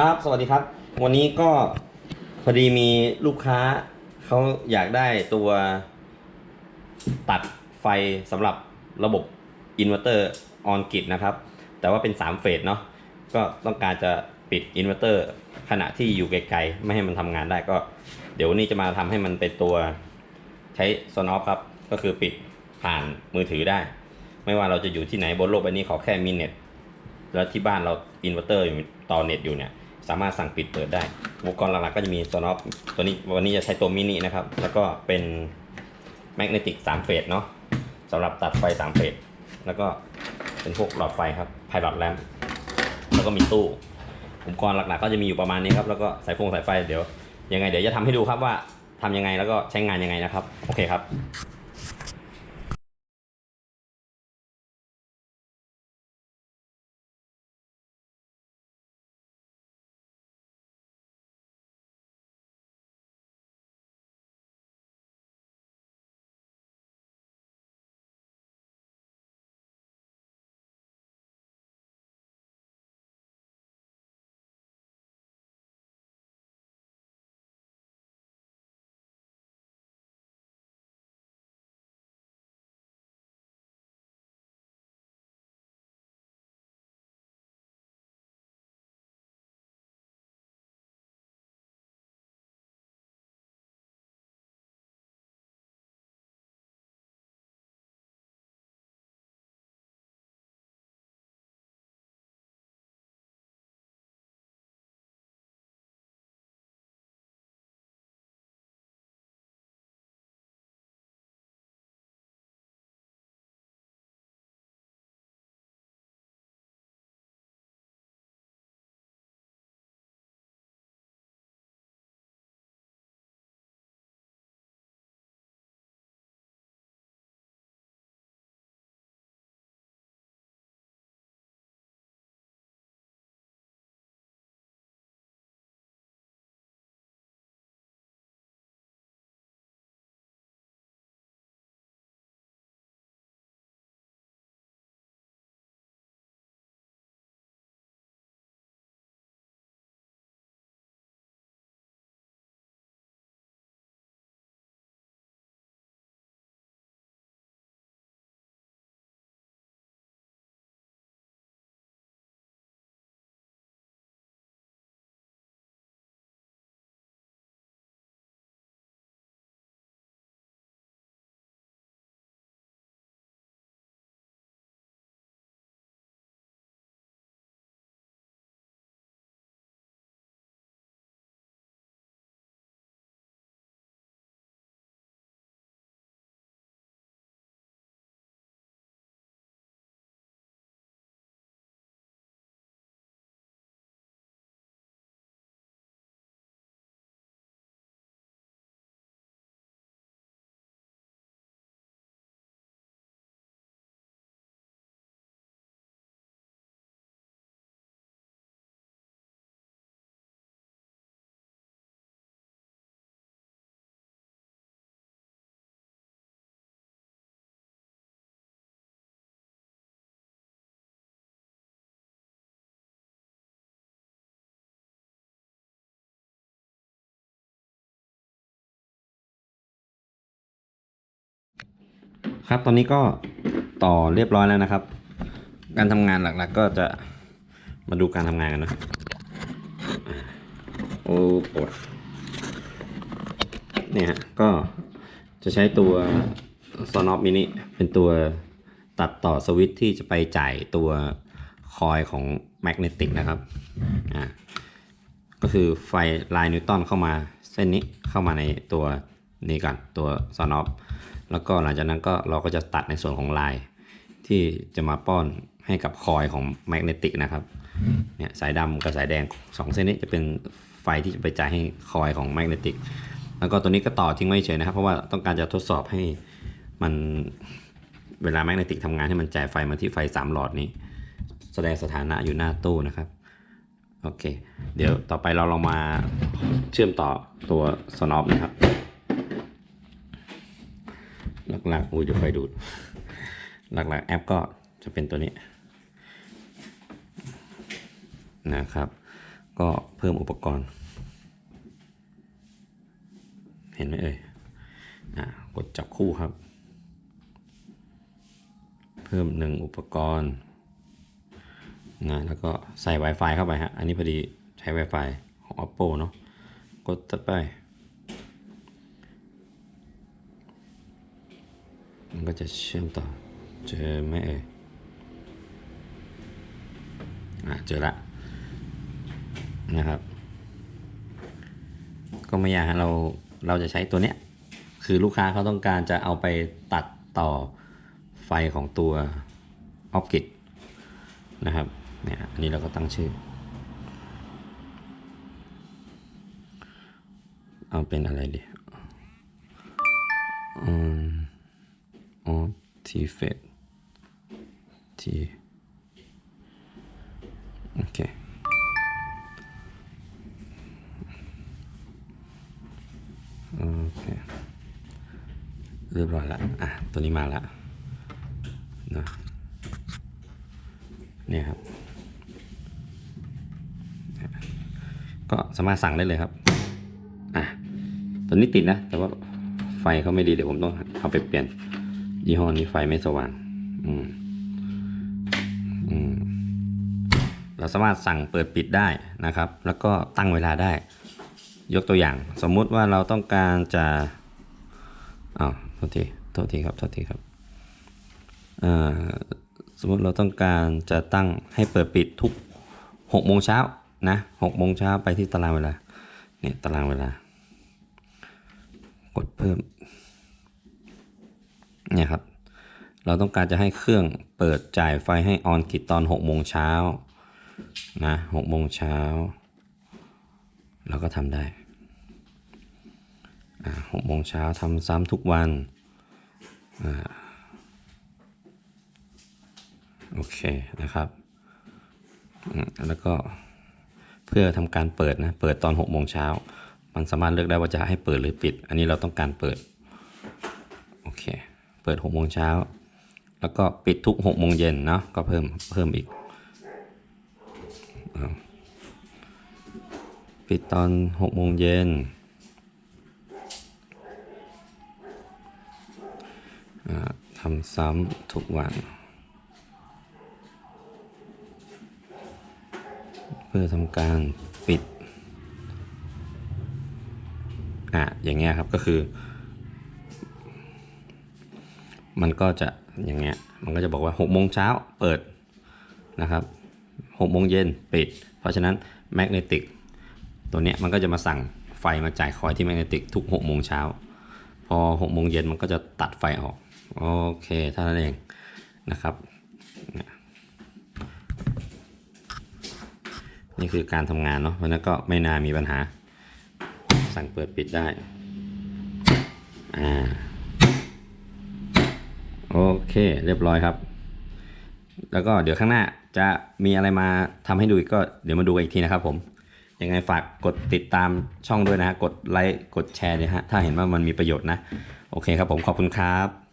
ครับ สวัสดีครับ วันนี้ก็พอดีมีลูกค้าเขาอยากได้ตัวตัดไฟสำหรับระบบอินเวอร์เตอร์ออนกิดนะครับ แต่ว่าเป็น 3 เฟสเนาะก็ต้องการจะปิดอินเวอร์เตอร์ขณะที่อยู่ไกลๆ ไม่ให้มันทำงานได้ก็ เดี๋ยววันนี้จะมาทำให้มันเป็นตัวใช้โซนอฟครับ ก็คือปิดผ่านมือถือได้ ไม่ว่าเราจะอยู่ที่ไหนบนโลกใบนี้ขอแค่มีเน็ตแล้วที่บ้านเราอินเวอร์เตอร์อยู่ต่อเน็ตอยู่เนี่ย สามารถสั่งปิดเปิดได้ อุปกรณ์หลักๆก็จะมีโซนอฟตัวนี้วันนี้จะใช้ตัวมินินะครับ แล้วก็เป็นแมกเนติก3เฟสเนาะสำหรับตัดไฟ3เฟสแล้วก็เป็นพวกหลอดไฟครับไพลอตแลมแล้วก็มีตู้อุปกรณ์หลักๆก็จะมีอยู่ประมาณนี้ครับแล้วก็สายฟงสายไฟเดี๋ยวยังไงเดี๋ยวจะทำให้ดูครับว่าทำยังไงแล้วก็ใช้งานยังไงนะครับ โอเคครับ ครับตอนนี้ก็ต่อเรียบร้อยแล้วนะครับ การทำงานหลักๆ ก็จะมาดูการทำงานกันนะโอ้ปวดเนี่ยฮะก็จะใช้ตัว s o n o f mini เป็นตัวตัดต่อสวิตช์ที่จะไปจ่ายตัวคอยของแมกเนติกนะครับอ่าก็คือไฟลายนิวตันเข้ามาเส้นนี้เข้ามาในตัว นี้ก่อนตัว s o n o f แล้วก็หลังจากนั้นก็เราก็จะตัดในส่วนของลาย ที่จะมาป้อนให้กับคอยของแมกเนติกนะครับเนี่ยสายดำกับสายแดงสองเส้นนี้จะเป็นไฟที่จะไปจ่ายให้คอยของแมกเนติกแล้วก็ตัวนี้ก็ต่อทิ้งไว้เฉยนะครับ เพราะว่าต้องการจะทดสอบให้มันเวลาแมกเนติกทำงานให้มันจ่ายไฟมาที่ไฟ 3 หลอดนี้ แสดงสถานะอยู่หน้าตู้นะครับโอเค เดี๋ยวต่อไปเราลองมาเชื่อมต่อตัวสนอปนะครับ หลักๆอุ้ยเดี๋ยวไฟดูด หลักๆ แอปก็จะเป็นตัวนี้นะครับ ก็เพิ่มอุปกรณ์ เห็นไหมเอ่ยอ่ากดจับคู่ครับ เพิ่มหนึ่งอุปกรณ์นะแล้วก็ใส่ Wi-Fi เข้าไปฮะ อันนี้พอดีใช้ Wi-Fi ของ Oppo เนาะ กดตัดไป มันก็จะเชื่อมต่อ เจอไหมเอ่ยอะเจอละนะครับ ก็ไม่ยากฮะเราเราจะใช้ตัวเนี้ยคือลูกค้าเขาต้องการจะเอาไปตัดต่อไฟของตัว o p g i t นะครับเนี่ยอันนี้เราก็ตั้งชื่อ เอาเป็นอะไรดีอืม อ๋อทีเฟดทีโอเคโอเคเรียบร้อยล้วอะ ตัวนี้มาล้วนะเนี่ยครับ ก็สามารถสั่งได้เลยครับ อะ ตัวนี้ติดนะ แต่ว่าไฟเขาไม่ดีเดี๋ยวผมต้องเอาไปเปลี่ยน ยี่ห้อนี้ไฟไม่สว่าง อืม อืม เราสามารถสั่งเปิดปิดได้นะครับ แล้วก็ตั้งเวลาได้ ยกตัวอย่าง สมมุติว่าเราต้องการจะอ้าวโทษที โทษทีครับ โทษทีครับ อ่า สมมติเราต้องการจะตั้งให้เปิดปิดทุกหกโมงเช้านะหกโมงเช้าไปที่ตารางเวลา เนี่ยตารางเวลา กดเพิ่ม เนี่ยครับ เราต้องการจะให้เครื่องเปิดจ่ายไฟให้ออนกิตตอน6โมงเช้านะ6โมงเช้าเราก็ทำได้อ่า6โมงเช้าทำซ้ำทุกวันอโอเคนะครับ แล้วก็เพื่อทำการเปิดนะ เปิดตอน6โมงเช้า มันสามารถเลือกได้ว่าจะให้เปิดหรือปิด อันนี้เราต้องการเปิด เปิด6โมงเช้า แล้วก็ปิดทุก6โมงเย็นเนาะก็เพิ่มเพิ่มอีก ปิดตอน6โมงเย็นทำซ้ำทุกวัน เพื่อทำการปิด อะ อย่างเงี้ยครับก็คือ มันก็จะอย่างเงี้ย มันก็จะบอกว่า6โมงเช้าเปิดนะครับ6โมงเย็นปิด เพราะฉะนั้นแมกเนติกตัวเนี้ยมันก็จะมาสั่งไฟมาจ่ายคอยที่แมกเนติกทุก6โมงเช้าพอ6โมงเย็นมันก็จะตัดไฟออก โอเคเท่านั้นเองนะครับ นี่คือการทำงานเนาะเพราะนั้นก็ไม่น่ามีปัญหา สั่งเปิดปิดได้ อ่า เคเรียบร้อยครับ แล้วก็เดี๋ยวข้างหน้าจะมีอะไรมาทำให้ดูอีกก็เดี๋ยวมาดูกันอีกทีนะครับ ผมยังไงฝากกดติดตามช่องด้วยนะฮะกดไลค์กดแชร์เนี่ยฮะถ้าเห็นว่ามันมีประโยชน์นะ โอเคครับผมขอบคุณครับ